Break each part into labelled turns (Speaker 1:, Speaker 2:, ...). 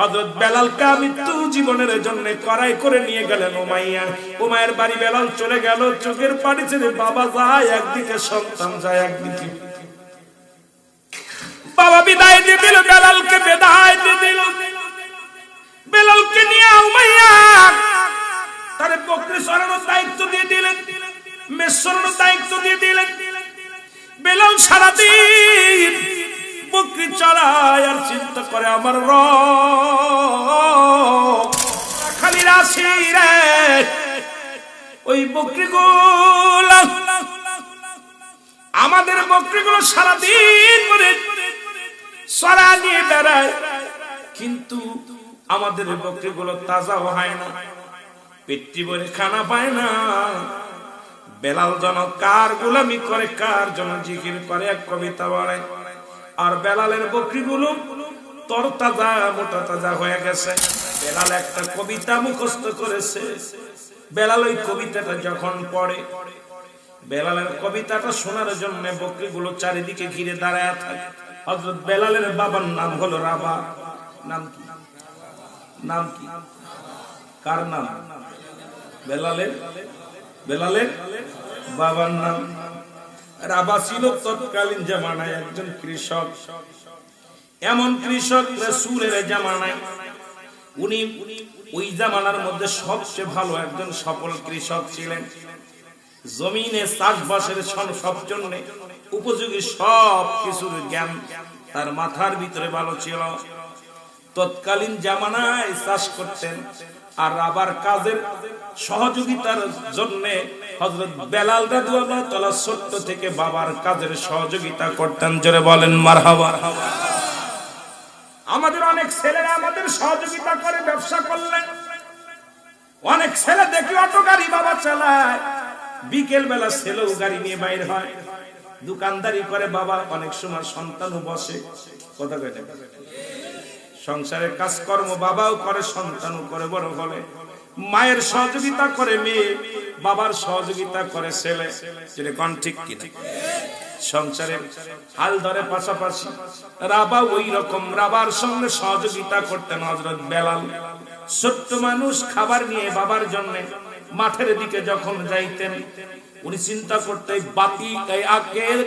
Speaker 1: হযরত বেলালকে মৃত্যু জীবনের জন্য করাই করে নিয়ে গেলেন উমাইয়া। উমায়ের বাড়ি বেলাল চলে গেল, চোখের পানি ছেড়ে বাবা যায়, একদিকে সন্তান যায়, একদিকে। বাবা বিদায় দিয়ে দিল, বেলালকে বিদায় দিয়ে দিল। বেলালকে নিয়ে উমাইয়া তারে বকরি সরানোর দায়িত্ব দিয়ে দিলেন, মেষ সরানোর দায়িত্ব দিয়ে দিলেন। বেলাল সারাদিন করে আমার র রাশি রে ওই বকরিগুলো, আমাদের বকরিগুলো সারাদিন করে সরা নিয়ে বেড়ায়, কিন্তু আমাদের বকরিগুলো তাজা হয় না, পেটটি ভরে খানা পায় না। বেলাল জন কার গোলামি করে, কার জন জিকির করে, এক কবিতা বলে আর বেলালের বকরিগুলো তর তাজা মোটা তাজা হয়ে গেছে। বেলাল একটা কবিতা মুখস্থ করেছে। বেলাল ওই কবিতাটা যখন পড়ে, বেলালের কবিতাটা শোনার জন্য বকরিগুলো চারিদিকে ঘিরে দাঁড়ায় থাকে। হযরত বেলালের বাবার নাম হলো রাবা। নাম কি? নাম কি? কার নাম? বেলালের? বেলালের বাবার নাম। রাবা ছিল তৎকালীন জামানায় একজন কৃষক। এমন কৃষক রসুলের জামানায়, উনি ওই জামানার মধ্যে সবচেয়ে ভালো একজন সফল কৃষক ছিলেন। জমিনে চাষবাসের সব জন্য উপযোগী সব কিছুর জ্ঞান তার মাথার ভিতরে ভালো ছিল। তৎকালীন জামানায় চাষ করতেন আর আবার কাজের সহযোগিতার জন্য হজরত বেলাল রাদিয়াল্লাহু তাআলা ছোট্ট থেকে বাবার কাজের সহযোগিতা করতেন। জোরে বলেন, মারহাবা। আমাদের অনেক ছেলেরা আমাদের সহযোগিতা করে, ব্যবসা করলেন অনেক ছেলে দেখি অটো গাড়ি বাবা চালায়। বিকেল বেলা ছেলেও গাড়ি নিয়ে বাইর হয়। দোকানদারি করে বাবা, অনেক সময় সন্তানও বসে। কথা কেটে সংসারের কাজকর্ম বাবাও করে, সন্তানও করে, বড় হলে মায়ের সহযোগিতা করে মেয়ে, বাবার সহযোগিতা করে ছেলে। যেটা কন ঠিক কিনা? সংসারের হাল ধরে পাশাপাশি রাবা ওই রকম রাবার সঙ্গে সহযোগিতা করতেন হজরত বেলাল। ছোট্ট মানুষ খাবার নিয়ে বাবার জন্য মাঠের দিকে যখন যাইতেন, উনি চিন্তা করতে বাতি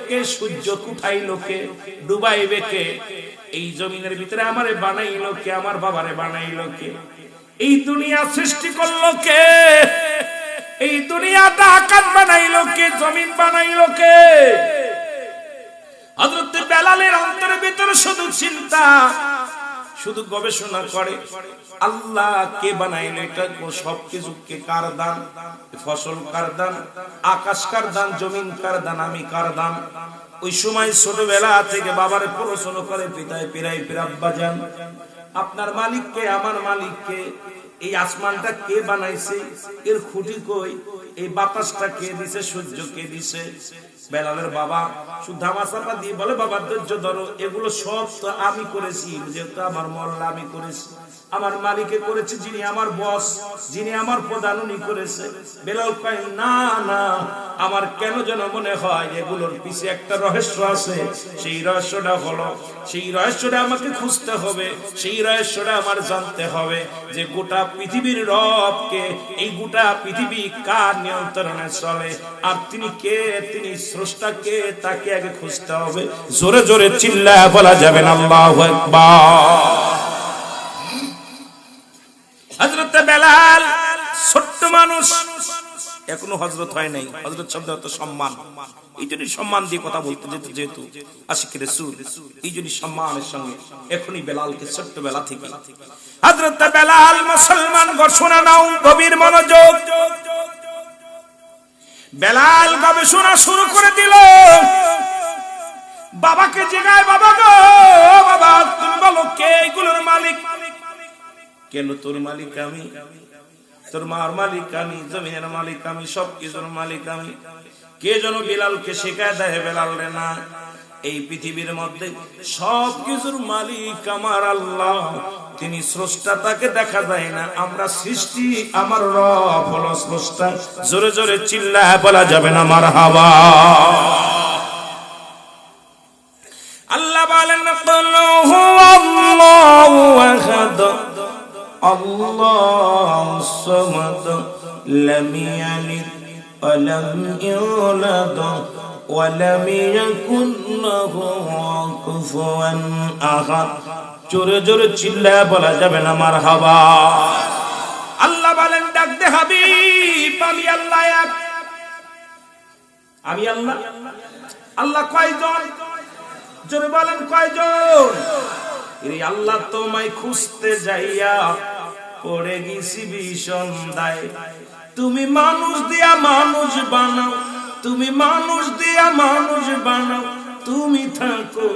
Speaker 1: কে সূর্য কুঠাইলো কে ডুবাইবে কে? এই জমিনের ভিতরে আমারে বানাইলো কে? আমার বাবারে বানাইলো কে? এই দুনিয়া সৃষ্টি করল কে? এই দুনিয়াটা আকাশ বানাইলো কে? জমিন বানাইলো কে? হযরত বেলালের অন্তরের ভিতরে শুধু চিন্তা, শুধু গবেষণা করে, আল্লাহ কে বানাইলো এটা সবকিছু কে কার দান? ফসল কার দান? আকাশ কার দান? জমিন কার দান? আমি কার দান? ওই সময় ছোটবেলা থেকে বাবার প্রশ্ন করে, পিতায় পিরাই পিরাব্বা যান, আপনার মালিককে, আমার মালিককে, এই আসমানটা কে বানাইছে? এর খুঁটি কই? এই বাতাসটা কে দিছে? সূর্য কে দিছে? বেলালের বাবা শুধু চাপা দিয়ে বলে, বাবা ধৈর্য ধরো, এগুলো সব তো আমি করেছি, যেহেতু আমার মরলা আমি করেছি। আমার মালিকে করেছে, যিনি আমার বস, যিনি আমার প্রধান, উনি করেছে। বেলাল কয়, না না, আমার কেন যেন মনে হয় এগুলোর পিছে একটা রহস্য আছে। সেই রহস্যটা হলো, সেই রহস্যটা আমাকে খুঁজতে হবে, সেই রহস্যটা আমার জানতে হবে যে গোটা পৃথিবীর রবকে, এই গোটা পৃথিবী কার নিয়ন্ত্রণে চলে? আর তিনি কে? তিনি স্রষ্টা কে? তাকে আগে খুঁজতে হবে। জোরে জোরে চিল্লা বলা যাবে না, আল্লাহু আকবার। হযরত বেলাল, ছোট্ট মানুষ। এখনও হজরত হয় নাই। হজরত শব্দ অর্থ সম্মান। এই জন্য সম্মান দিয়ে কথা বলতে যেতে যেহেতু আশিক এই জন্য সম্মানের সঙ্গে এখনই বেলালকে ছোট্ট বেলা থেকে। হজরত বেলাল, মুসলমান, ঘোষণা নাও, গভীর মনোযোগ। বেলাল গবেষণা শুরু করে দিল। বাবাকে জিগায়, বাবা গো, বাবা, তুমি বলো কে এগুলোর মালিক? কেন তোর মালিক আমি? তোর মার মালিক আমি, জমিনের মালিক আমি সব কিছুর মালিক আমি। কে যেন বিলালকে শেখায় দেয় বেলাল রে না? এই পৃথিবীর মধ্যে সব কিছুর মালিক আমার আল্লাহ। তিনি স্রষ্টা তাকে দেখা যায় না। আমরা সৃষ্টি, আমার রব হলো স্রষ্টা। জোরে জোরে চিল্লা বলা যাবে না আমার হাওয়া আল্লাহ বলেন الله الصمد لم يلد ولم يولد ولم يكن له كفوا أحد জোরে জোরে চিল্লায় বলা যাবে না মার হাবা আল্লাহ বলেন ডাক দে হাবিব আমি আল্লাহ এক আমি আল্লাহ আল্লাহ কয়জন জোরে বলেন কয়জন এই আল্লাহ তোমায় খুঁজতে যাইয়া পড়ে গেছি ভীষণ দায় তুমি মানুষ দিয়া মানুষ বানাও, তুমি মানুষ দিয়া মানুষ বানাও, তুমি থাকো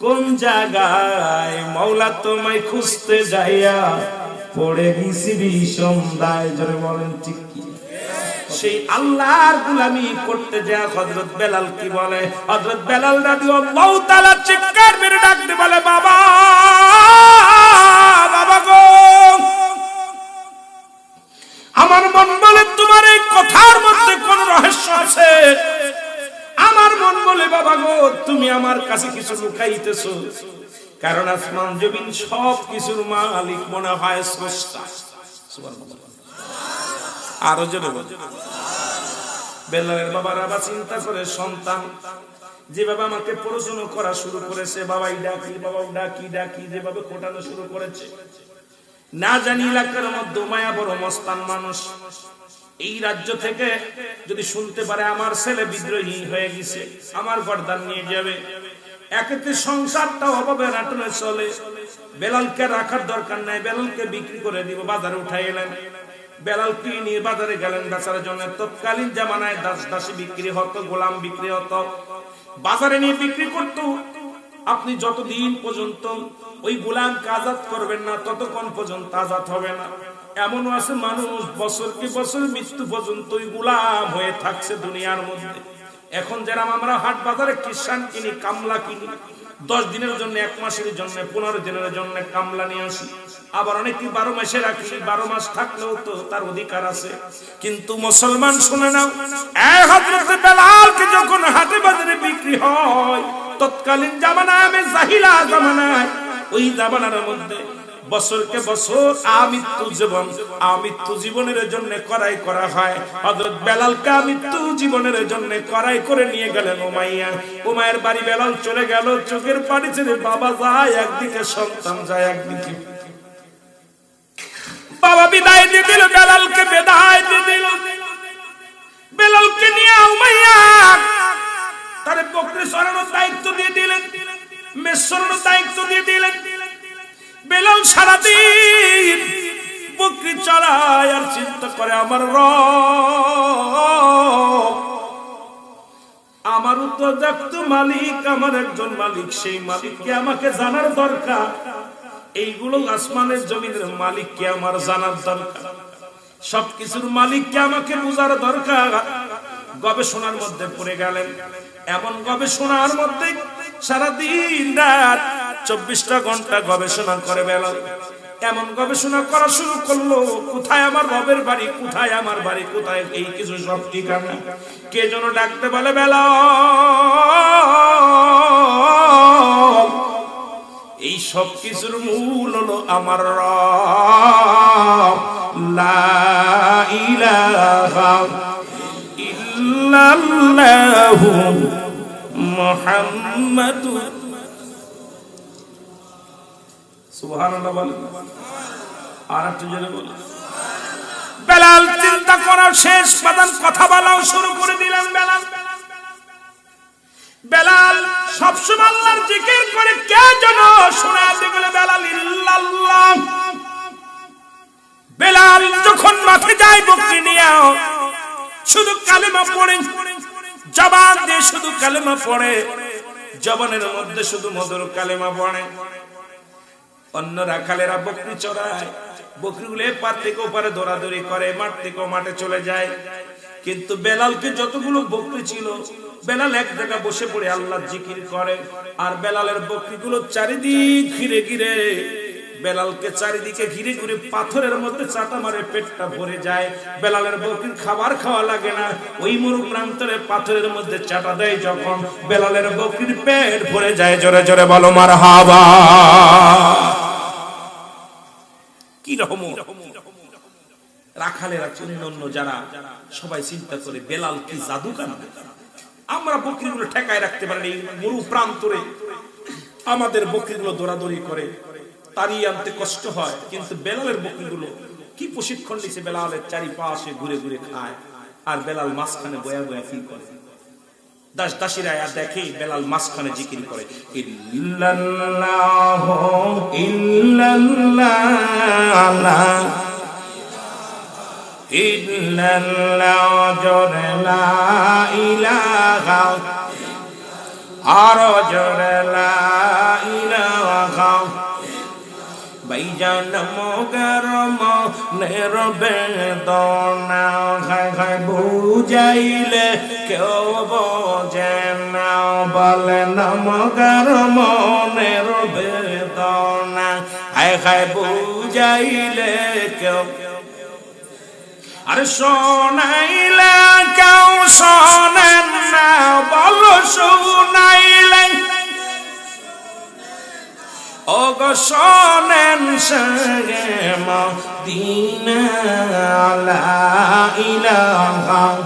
Speaker 1: কোন জায়গায়? মৌলা তোমায় খুঁজতে যাইয়া পড়ে গেছি ভীষণ দায় জোরে বলেন ঠিক কি? সেই আল্লাহর গুলামি করতে যা হযরত বেলাল কি বলে? হযরত বেলাল রাদিয়াল্লাহু তাআলা চিৎকার মেরে ডাকতে বলে বাবা বাবা! কথার মধ্যে কোন রহস্য আছে? আমার মন বলে, বাবা গো, তুমি আমার কাছে কিছু লুকাইতেছো। কারণ আসমান জমিন সব কিছুর মালিক মনে হয় স্রষ্টা। আরও জোরে বল। বেলালের বাবার আবার চিন্তা করে, সন্তান যেভাবে আমাকে পড়াশোনা করা শুরু করেছে, বাবাই ডাকি, বাবাও ডাকি ডাকি, যেভাবে কোটানো শুরু করেছে। না জানি এলাকার মধ্যে মায়া বড় মস্তান মানুষ। এই রাজ্য থেকে যদি শুনতে পারে আমার ছেলে বিদ্রোহী হয়ে গেছে, আমার গর্দান নিয়ে যাবে। একেতে সংসারটা অভাবে রাটনে চলে। বেলালকে রাখার দরকার নাই, বেলালকে বিক্রি করে দিব, বাজারে উঠাই এলেন। বেলাল কি নিয়ে বাজারে গেলেন বেচার জন্য। তৎকালীন জামানায় দাস দাসী বিক্রি হতো, গোলাম বিক্রি হতো। বাজারে নিয়ে বিক্রি করতো। আপনি যতদিন পর্যন্ত ওই গোলামকে আজাদ করবেন না, ততক্ষণ পর্যন্ত আজাদ হবে না। এমনও আছে মানুষ বছর কি বছর মৃত্যু পর্যন্ত ওই গোলাম হয়ে থাকছে দুনিয়ার মধ্যে। এখন যেরকম আমরা হাট বাজারে খ্রিস্টান কিনি, কামলা কিনি, দশ দিনের জন্য, এক মাসের জন্য, পনেরো দিনের জন্য কামলা নিয়ে আসি। আবার অনেকে বারো মাসে রাখি, বারো মাস থাকলেও তো তার অধিকার আছে। কিন্তু মুসলমান শুনে নাও যখন হাটে বাজারে বিক্রি হয়, তৎকালীন জামানায়, আমি জাহিলা জামানায়, ওই জামানার মধ্যে বছরকে বছর আমৃত্যু জীবন। আমৃত্যু জীবনের জন্য করাই করা হয়। হযরত বেলালকে আমৃত্যু জীবনের জন্য করাই করে নিয়ে গেলেন উমাইয়া। উমায়ের বাড়ি বেলাল চলে গেল, চোখের পানি ছেড়ে বাবা যায় একদিকে, সন্তান যায় একদিকে। বাবা বিদায় দিয়ে দিল, বেলালকে বিদায় দিয়ে দিল। বেলালকে নিয়ে উমাইয়া তার বকরি সরানোর দায়িত্ব দিয়ে দিলেন, মেষ সরানোর দায়িত্ব দিয়ে দিলেন। বেলাল সারাদিন বকরি চড়ায় আর চিন্তা করে আমার র আমারও তো দেখতো মালিক, আমার একজন মালিক, সেই মালিককে আমাকে জানার দরকার? এইগুলো আসমানের জমিনের মালিককে আমার জানার দরকার? সবকিছুর মালিককে আমাকে বোঝার দরকার? গবেষণার মধ্যে পড়ে গেলেন। এমন গবেষণার মধ্যে সারাদিন রাত চব্বিশটা ঘণ্টা গবেষণা করে বেলাল এমন গবেষণা করা শুরু করল, কোথায় আমার রবের বাড়ি, কোথায় আমার বাড়ি, কোথায় এই কিছু সব ঠিকানা? কে যেন ডাকতে বলে, বেলা, এই সব কিছুর মূল হলো আমার রব। লা ইলাহা সুবহানাল্লাহ বলেন। আর একটু জোরে বলেন। বেলাল যখন মাঠে যায় বকরি নিয়ে, শুধু কালেমা পড়ে, জবান দিয়ে শুধু কালেমা পড়ে, জবানের মধ্যে শুধু মধুর কালেমা পড়ে। অন্য রাখালেরা বকরি চড়ায়। বকরিগুলো এপার থেকে ওপারে দৌড়াদৌড়ি করে, মাঠ থেকে মাঠে চলে যায়। কিন্তু বেলালকে যতগুলো বকরি ছিল, বেলাল এক জায়গা বসে পড়ে আল্লাহ জিকির করে। আর বেলালের বকরিগুলো চারিদিক ঘিরে ঘিরে, বেলালকে চারিদিকে ঘিরে ঘুরে পাথরের মধ্যে চাটা মারে পেটটা ভরে যায়। বেলালের বকরির খাবার খাওয়া লাগে না। ওই মরু প্রান্তরে পাথরের মধ্যে চাটা দেয় যখন বেলালের বকরির পেট ভরে যায়। জোরে জোরে বলো মার হাবা কি রকম? রাখালেরা অন্য যারা সবাই চিন্তা করে, বেলাল কি জাদু কেন আমরা বকরিগুলো ঠেকায় রাখতে পারি মরু প্রান্তরে। আমাদের বকরিগুলো দৌড়াদৌড়ি করে, তাড়িয়ে আনতে কষ্ট হয়, কিন্তু বেলালের বকরিগুলো কি প্রশিক্ষণ নিছে বেলালের চারিপাশে ঘুরে ঘুরে খায়, আর বেলাল মাঝখানে বয়া বয়া ফিল করে। দাস দাসীরা দেখে বেলাল মাঝখানে জিকির করে। ইল্লাল্লাহ ইল্লাল্লাহ ইল্লাল্লাহ, জোরে লা ইলাহা, আর জোরে লা ইলাহা। বাইজান মগর মনের বেদনা বুঝাইলে কেউ বোঝে না। বলে নমগর মনের বেদনা খাই খাই বুঝাইলে কেউ আর শোনাইলে, কেউ শোনেন না। বলো, শোনাইলে সগে মদিনা, লা ইলাহা।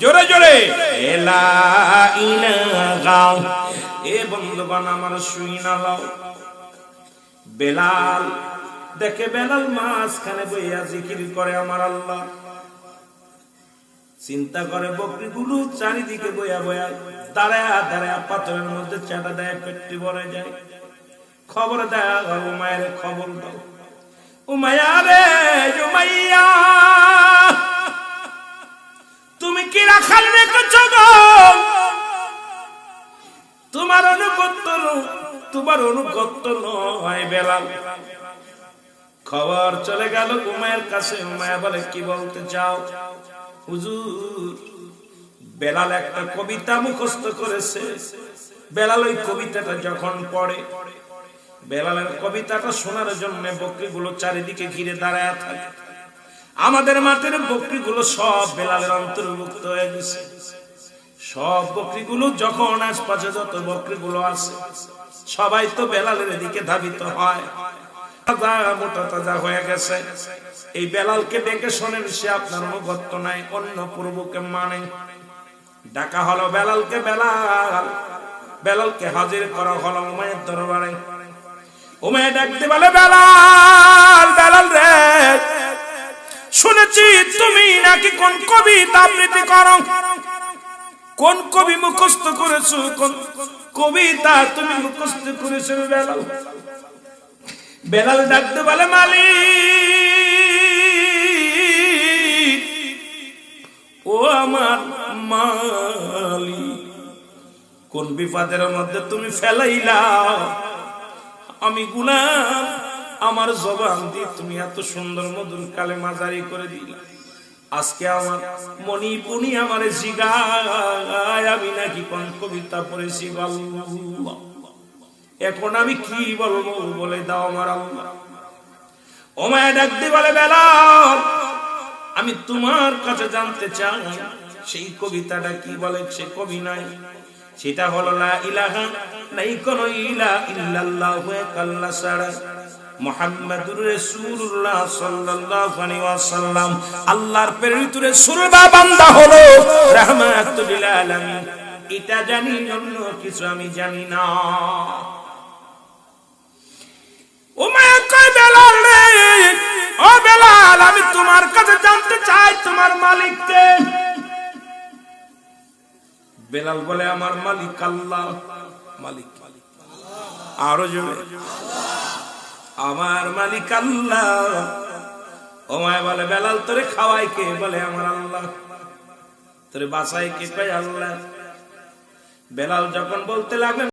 Speaker 1: জোরে জোরে। এলা ইলাহা। এ বন্ধুগণ, আমার শুই না লাও। বেলাল, দেখে বেলাল মাঝখানে বইয়া জিকির করে আমার আল্লাহ। চিন্তা করে বকরিগুলো চারিদিকে বইয়া বইয়া দাঁড়ায় দাঁড়ায় পাথরের মধ্যে চাটা দেয় পেটটি ভরে যায়। খবর দেয় উমায়ের খবর দাও। উমায়া রে উমাইয়া, তুমি কি রাখাল রেখেছ গো? তোমার অনুগত্য তোমার অনুগত্য নয় বেলাল। খবর চলে গেল উমায়ের কাছে। উমায়া বলে, কি বলতে চাও? হুজুর, বেলাল একটা কবিতা মুখস্থ করেছে। বেলাল ওই কবিতাটা যখন পড়ে বেলালের কবিতাটা শোনার জন্য বকরিগুলো চারিদিকে ঘিরে দাঁড়ায় থাকে। আমাদের মাঠের বকরিগুলো সব বেলালের অন্তর্ভুক্ত হয়ে গেছে। সব বকরিগুলো যখন আশপাশে যত বকরিগুলো আছে, সবাই তো বেলালের দিকে ধাবিত হয়। হয়ে গেছে। এই বেলালকে ডেকে শোনেন সে আপনার অনুগত্য নাই, অন্য পূর্বকে মানে। ডাকা হলো বেলালকে বেলাল। বেলালকে হাজির করা হলো উমায়ের দরবারে। উমায় ডাকতে বলে বেলাল বেলাল রে। শুনেছি তুমি নাকি কোন কবিতা আবৃত্তি করো? কোন কবি মুখস্থ করেছ? কোন কবিতা তুমি মুখস্থ করেছ বেলাল? বেলাল ডাকতে বলে মালিক, ও আমার মালিক, কোন বিপদের মধ্যে তুমি ফেলাইলা? আমি গুলাম, আমার জবান দিয়ে তুমি এত সুন্দর মধুর কালে মাজারি করে দিলা। আজকে আমার মনি পুনি আমার জিগায়, আমি নাকি কোন কবিতা পড়েছি এখন আমি কি বলব বলে দাও আমার আল্লাহ। ওমায় ডাকতে বলে, বেলাল, আমি তোমার কাছে জানতে চাই, সেই কবিতাটা কি বলে, সে কবি নাই। সেটা হলো লা ইলাহা নাই, কোন ইলা ইল্লাল্লাহ মুহাম্মাদুর রাসূলুল্লাহ সাল্লাল্লাহু আলাইহি ওয়াসাল্লাম, আল্লাহর প্রেরিত বান্দা হলো রাহমাতুল লিল আলামিন। এটা জানি, অন্য কিছু আমি জানি না। কয় ও বেলাল, আমি তোমার কাছে জানতে চাই তোমার মালিককে। বেলাল বলে, আমার মালিক আল্লাহ। মালিক আরও জোরে। আমার মালিক আল্লাহ। ওমায় বলে, বেলাল, তোরে খাওয়াই কে? বলে, আমার আল্লাহ। তোরে বাসায় কে? পাই আল্লাহ। বেলাল যখন বলতে লাগলেন